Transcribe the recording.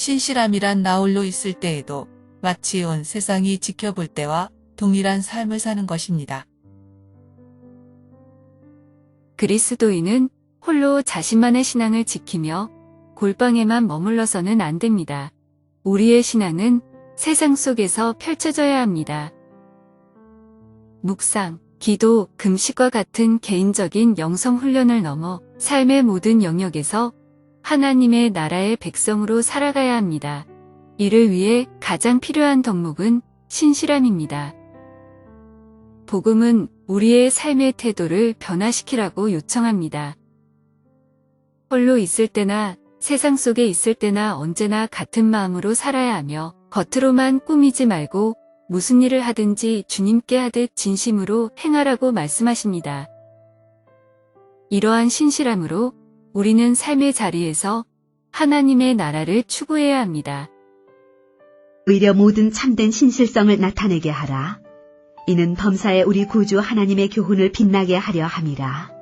신실함이란 나 홀로 있을 때에도 마치 온 세상이 지켜볼 때와 동일한 삶을 사는 것입니다. 그리스도인은 홀로 자신만의 신앙을 지키며 골방에만 머물러서는 안 됩니다. 우리의 신앙은 세상 속에서 펼쳐져야 합니다. 묵상, 기도, 금식과 같은 개인적인 영성 훈련을 넘어 삶의 모든 영역에서 하나님의 나라의 백성으로 살아가야 합니다. 이를 위해 가장 필요한 덕목은 신실함입니다. 복음은 우리의 삶의 태도를 변화시키라고 요청합니다. 홀로 있을 때나 세상 속에 있을 때나 언제나 같은 마음으로 살아야 하며 겉으로만 꾸미지 말고 무슨 일을 하든지 주님께 하듯 진심으로 행하라고 말씀하십니다. 이러한 신실함으로 우리는 삶의 자리에서 하나님의 나라를 추구해야 합니다. 의려 모든 참된 신실성을 나타내게 하라. 이는 범사에 우리 구주 하나님의 교훈을 빛나게 하려 함이라.